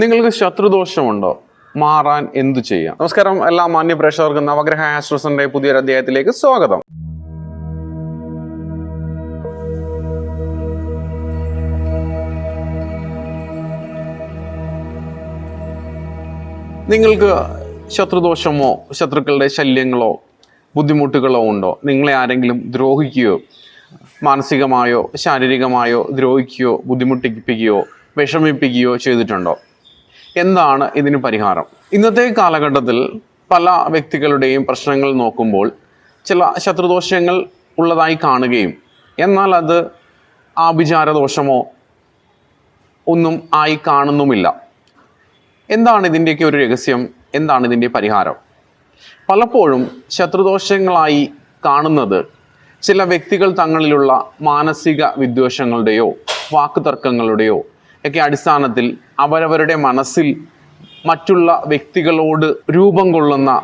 നിങ്ങൾക്ക് ശത്രുദോഷമുണ്ടോ? മാറാൻ എന്തു ചെയ്യാം? നമസ്കാരം എല്ലാ മാന്യ പ്രേക്ഷകർക്കും നവഗ്രഹ ആസ്ട്രസിന്റെ പുതിയൊരു അധ്യായത്തിലേക്ക് സ്വാഗതം. നിങ്ങൾക്ക് ശത്രുദോഷമോ ശത്രുക്കളുടെ ശല്യങ്ങളോ ബുദ്ധിമുട്ടുകളോ ഉണ്ടോ? നിങ്ങളെ ആരെങ്കിലും ദ്രോഹിക്കുകയോ മാനസികമായോ ശാരീരികമായോ ദ്രോഹിക്കുകയോ ബുദ്ധിമുട്ടിപ്പിക്കുകയോ വിഷമിപ്പിക്കുകയോ ചെയ്തിട്ടുണ്ടോ? എന്താണ് ഇതിന് പരിഹാരം? ഇന്നത്തെ കാലഘട്ടത്തിൽ പല വ്യക്തികളുടെയും പ്രശ്നങ്ങൾ നോക്കുമ്പോൾ ചില ശത്രുദോഷങ്ങൾ ഉള്ളതായി കാണുകയും എന്നാൽ അത് ആഭിചാരദോഷമോ ഒന്നും ആയി കാണുന്നുമില്ല. എന്താണ് ഇതിന്റെയൊക്കെ ഒരു രഹസ്യം? എന്താണ് ഇതിന്റെ പരിഹാരം? പലപ്പോഴും ശത്രുദോഷങ്ങളായി കാണുന്നത് ചില വ്യക്തികൾ തങ്ങളിലുള്ള മാനസിക വിദ്വേഷങ്ങളുടെയോ വാക്കുതർക്കങ്ങളുടെയോ ഒക്കെ അടിസ്ഥാനത്തിൽ അവരവരുടെ മനസ്സിൽ മറ്റുള്ള വ്യക്തികളോട് രൂപം കൊള്ളുന്ന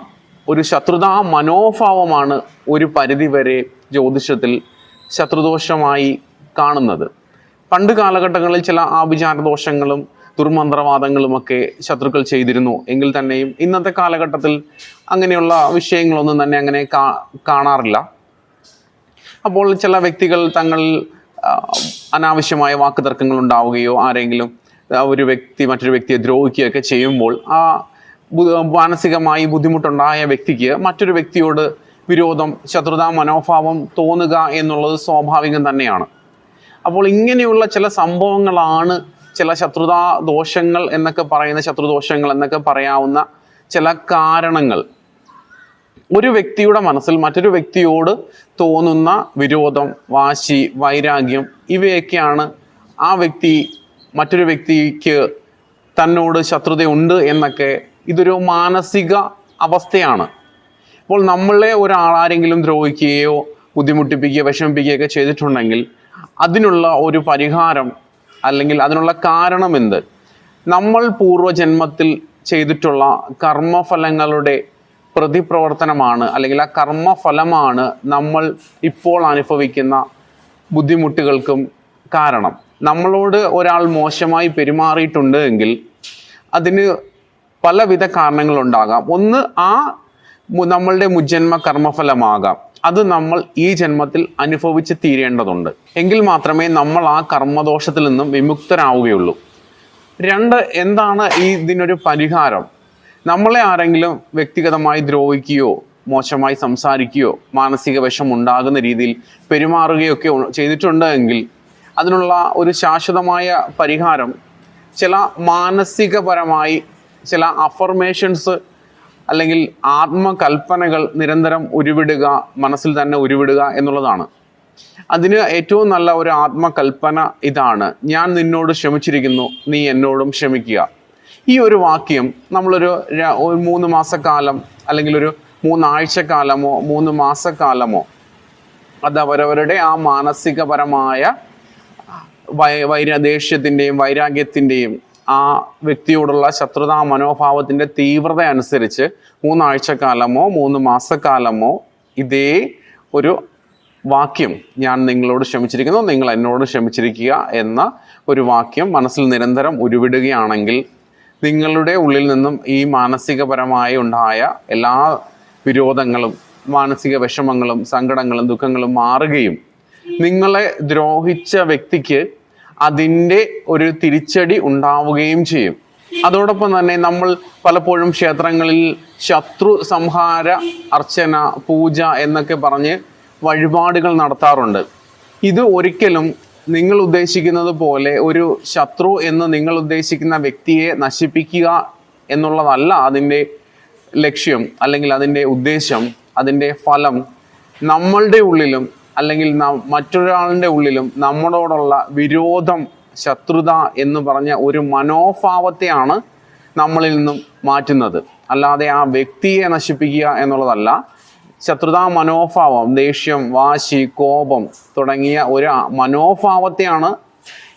ഒരു ശത്രുതാ മനോഭാവമാണ് ഒരു പരിധിവരെ ജ്യോതിഷത്തിൽ ശത്രുദോഷമായി കാണുന്നത്. പണ്ട് കാലഘട്ടങ്ങളിൽ ചില ആഭിചാരദോഷങ്ങളും ദുർമന്ത്രവാദങ്ങളുമൊക്കെ ശത്രുക്കൾ ചെയ്തിരുന്നു. എങ്കിൽ തന്നെയും ഇന്നത്തെ കാലഘട്ടത്തിൽ അങ്ങനെയുള്ള വിഷയങ്ങളൊന്നും തന്നെ അങ്ങനെ കാണാറില്ല. അപ്പോൾ ചില വ്യക്തികൾ തങ്ങൾ അനാവശ്യമായ വാക്കുതർക്കങ്ങൾ ഉണ്ടാവുകയോ ആരെങ്കിലും ഒരു വ്യക്തി മറ്റൊരു വ്യക്തിയെ ദ്രോഹിക്കുകയൊക്കെ ചെയ്യുമ്പോൾ ആ മാനസികമായി ബുദ്ധിമുട്ടുണ്ടായ വ്യക്തിക്ക് മറ്റൊരു വ്യക്തിയോട് വിരോധം ശത്രുതാ മനോഭാവം തോന്നുക എന്നുള്ളത് സ്വാഭാവികം തന്നെയാണ്. അപ്പോൾ ഇങ്ങനെയുള്ള ചില സംഭവങ്ങളാണ് ചില ശത്രുതാ ദോഷങ്ങൾ എന്നൊക്കെ പറയുന്ന ശത്രുദോഷങ്ങൾ എന്നൊക്കെ പറയാവുന്ന ചില കാരണങ്ങൾ. ഒരു വ്യക്തിയുടെ മനസ്സിൽ മറ്റൊരു വ്യക്തിയോട് തോന്നുന്ന വിരോധം വാശി വൈരാഗ്യം ഇവയൊക്കെയാണ് ആ വ്യക്തി മറ്റൊരു വ്യക്തിക്ക് തന്നോട് ശത്രുതയുണ്ട് എന്നൊക്കെ ഇതൊരു മാനസിക അവസ്ഥയാണ്. അപ്പോൾ നമ്മളെ ഒരാളാരെങ്കിലും ദ്രോഹിക്കുകയോ ബുദ്ധിമുട്ടിപ്പിക്കുകയോ വിഷമിപ്പിക്കുകയൊക്കെ ചെയ്തിട്ടുണ്ടെങ്കിൽ അതിനുള്ള ഒരു പരിഹാരം അല്ലെങ്കിൽ അതിനുള്ള കാരണം എന്ത്? നമ്മൾ പൂർവജന്മത്തിൽ ചെയ്തിട്ടുള്ള കർമ്മഫലങ്ങളുടെ പ്രതിപ്രവർത്തനമാണ് അല്ലെങ്കിൽ ആ കർമ്മഫലമാണ് നമ്മൾ ഇപ്പോൾ അനുഭവിക്കുന്ന ബുദ്ധിമുട്ടുകൾക്കും കാരണം. നമ്മളോട് ഒരാൾ മോശമായി പെരുമാറിയിട്ടുണ്ട് എങ്കിൽ അതിന് പലവിധ കാരണങ്ങളുണ്ടാകാം. ഒന്ന് ആ നമ്മളുടെ മുജ്ജന്മ കർമ്മഫലമാകാം. അത് നമ്മൾ ഈ ജന്മത്തിൽ അനുഭവിച്ച് തീരേണ്ടതുണ്ട്. എങ്കിൽ മാത്രമേ നമ്മൾ ആ കർമ്മദോഷത്തിൽ നിന്നും വിമുക്തരാവുകയുള്ളൂ. രണ്ട് എന്താണ് ഈ ഇതിനൊരു പരിഹാരം? നമ്മളെ ആരെങ്കിലും വ്യക്തിഗതമായി ദ്രോഹിക്കുകയോ മോശമായി സംസാരിക്കുകയോ മാനസിക വിഷം ഉണ്ടാകുന്ന രീതിയിൽ പെരുമാറുകയൊക്കെ ചെയ്തിട്ടുണ്ട് എങ്കിൽ അതിനുള്ള ഒരു ശാശ്വതമായ പരിഹാരം ചില മാനസികപരമായി ചില അഫർമേഷൻസ് അല്ലെങ്കിൽ ആത്മകൽപ്പനകൾ നിരന്തരം ഉരുവിടുക മനസ്സിൽ തന്നെ ഉരുവിടുക എന്നുള്ളതാണ്. അതിന് ഏറ്റവും നല്ല ഒരു ആത്മകൽപ്പന ഇതാണ്. ഞാൻ നിന്നോട് ക്ഷമിച്ചിരിക്കുന്നു നീ എന്നോടും ക്ഷമിക്കുക. ഈ ഒരു വാക്യം നമ്മളൊരു മൂന്ന് മാസക്കാലം അല്ലെങ്കിൽ ഒരു മൂന്നാഴ്ചക്കാലമോ മൂന്ന് മാസക്കാലമോ അത് അവരവരുടെ ആ മാനസികപരമായ വൈ വൈരദേഷ്യത്തിന്റെയും വൈരാഗ്യത്തിന്റെയും ആ വ്യക്തിയോടുള്ള ശത്രുതാ മനോഭാവത്തിന്റെ തീവ്രത അനുസരിച്ച് മൂന്നാഴ്ചക്കാലമോ മൂന്ന് മാസക്കാലമോ ഇതേ ഒരു വാക്യം ഞാൻ നിങ്ങളോട് ക്ഷമിച്ചിരിക്കുന്നു നിങ്ങൾ എന്നോട് ക്ഷമിച്ചിരിക്കുക എന്ന ഒരു വാക്യം മനസ്സിൽ നിരന്തരം ഉരുവിടുകയാണെങ്കിൽ നിങ്ങളുടെ ഉള്ളിൽ നിന്നും ഈ മാനസികപരമായി ഉണ്ടായ എല്ലാ വിരോധങ്ങളും മാനസിക വിഷമങ്ങളും സങ്കടങ്ങളും ദുഃഖങ്ങളും മാറുകയും നിങ്ങളെ ദ്രോഹിച്ച വ്യക്തിക്ക് അതിന്റെ ഒരു തിരിച്ചടി ഉണ്ടാവുകയും ചെയ്യും. അതോടൊപ്പം തന്നെ നമ്മൾ പലപ്പോഴും ക്ഷേത്രങ്ങളിൽ ശത്രു സംഹാര അർച്ചന പൂജ എന്നൊക്കെ പറഞ്ഞ് വഴിപാടുകൾ നടത്താറുണ്ട്. ഇത് ഒരിക്കലും നിങ്ങൾ ഉദ്ദേശിക്കുന്നത് പോലെ ഒരു ശത്രു എന്ന് നിങ്ങൾ ഉദ്ദേശിക്കുന്ന വ്യക്തിയെ നശിപ്പിക്കുക എന്നുള്ളതല്ല അതിന്റെ ലക്ഷ്യം അല്ലെങ്കിൽ അതിന്റെ ഉദ്ദേശം അതിന്റെ ഫലം നമ്മളുടെ ഉള്ളിലും അല്ലെങ്കിൽ മറ്റൊരാളുടെ ഉള്ളിലും നമ്മളോടുള്ള വിരോധം ശത്രുത എന്ന് പറഞ്ഞ ഒരു മനോഭാവത്തെയാണ് നമ്മളിൽ നിന്നും മാറ്റുന്നത്. അല്ലാതെ ആ വ്യക്തിയെ നശിപ്പിക്കുക എന്നുള്ളതല്ല. ശത്രുതാ മനോഭാവം ദേഷ്യം വാശി കോപം തുടങ്ങിയ ഒരു മനോഭാവത്തെയാണ്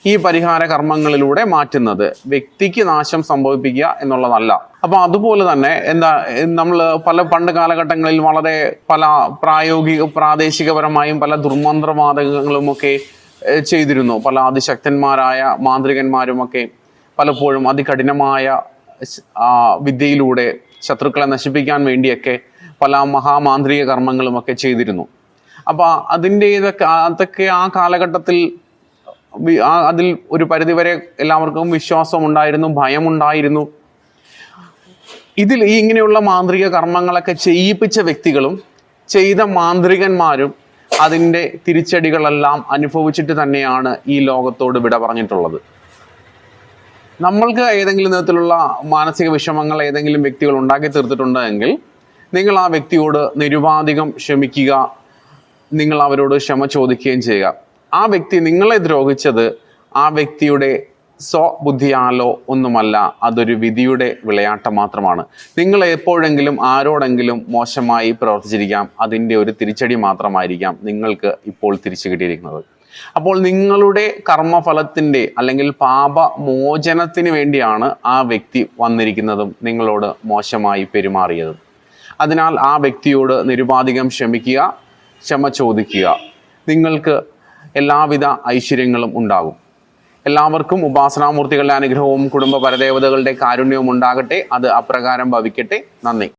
ഈ പരിഹാര കർമ്മങ്ങളിലൂടെ മാറ്റുന്നത്. വ്യക്തിക്ക് നാശം സംഭവിപ്പിക്കുക എന്നുള്ളതല്ല. അപ്പൊ അതുപോലെ തന്നെ എന്താ നമ്മൾ പല പണ്ട് കാലഘട്ടങ്ങളിൽ വളരെ പല പ്രായോഗിക പ്രാദേശികപരമായും പല ദുർമന്ത്രവാദങ്ങളുമൊക്കെ ഏഹ്, ചെയ്തിരുന്നു. പല അതിശക്തന്മാരായ മാന്ത്രികന്മാരുമൊക്കെ പലപ്പോഴും അതികഠിനമായ വിദ്യയിലൂടെ ശത്രുക്കളെ നശിപ്പിക്കാൻ വേണ്ടിയൊക്കെ പല മഹാമാന്ത്രിക കർമ്മങ്ങളും ഒക്കെ ചെയ്തിരുന്നു. അപ്പൊ അതിന്റെ അതൊക്കെ ആ കാലഘട്ടത്തിൽ അതിൽ ഒരു പരിധിവരെ എല്ലാവർക്കും വിശ്വാസം ഉണ്ടായിരുന്നു ഭയമുണ്ടായിരുന്നു. ഇതിൽ ഈ ഇങ്ങനെയുള്ള മാന്ത്രിക കർമ്മങ്ങളൊക്കെ ചെയ്യിപ്പിച്ച വ്യക്തികളും ചെയ്ത മാന്ത്രികന്മാരും അതിന്റെ തിരിച്ചടികളെല്ലാം അനുഭവിച്ചിട്ട് തന്നെയാണ് ഈ ലോകത്തോട് വിട പറഞ്ഞിട്ടുള്ളത്. നമ്മൾക്ക് ഏതെങ്കിലും വിധത്തിലുള്ള മാനസിക വിഷമങ്ങൾ ഏതെങ്കിലും വ്യക്തികൾ ഉണ്ടാക്കി തീർത്തിട്ടുണ്ടെങ്കിൽ നിങ്ങൾ ആ വ്യക്തിയോട് നിരുപാധികം ക്ഷമിക്കുക. നിങ്ങൾ അവരോട് ക്ഷമ ചോദിക്കുകയും ചെയ്യുക. ആ വ്യക്തി നിങ്ങളെ ദ്രോഹിച്ചത് ആ വ്യക്തിയുടെ സ്വബുദ്ധിയാലോ ഒന്നുമല്ല അതൊരു വിധിയുടെ വിളയാട്ടം മാത്രമാണ്. നിങ്ങൾ എപ്പോഴെങ്കിലും ആരോടെങ്കിലും മോശമായി പ്രവർത്തിച്ചിരിക്കാം അതിന്റെ ഒരു തിരിച്ചടി മാത്രമായിരിക്കാം നിങ്ങൾക്ക് ഇപ്പോൾ തിരിച്ചു കിട്ടിയിരിക്കുന്നത്. അപ്പോൾ നിങ്ങളുടെ കർമ്മഫലത്തിന്റെ അല്ലെങ്കിൽ പാപമോചനത്തിന് വേണ്ടിയാണ് ആ വ്യക്തി വന്നിരിക്കുന്നതും നിങ്ങളോട് മോശമായി പെരുമാറിയതും. അതിനാൽ ആ വ്യക്തിയോട് നിരുപാധികം ക്ഷമിക്കുക ക്ഷമ ചോദിക്കുക. നിങ്ങൾക്ക് എല്ലാവിധ ഐശ്വര്യങ്ങളും ഉണ്ടാകും. എല്ലാവർക്കും ഉപാസനാമൂർത്തികളുടെ അനുഗ്രഹവും കുടുംബ പരദേവതകളുടെ കാരുണ്യവും ഉണ്ടാകട്ടെ. അത് അപ്രകാരം ഭവിക്കട്ടെ. നന്ദി.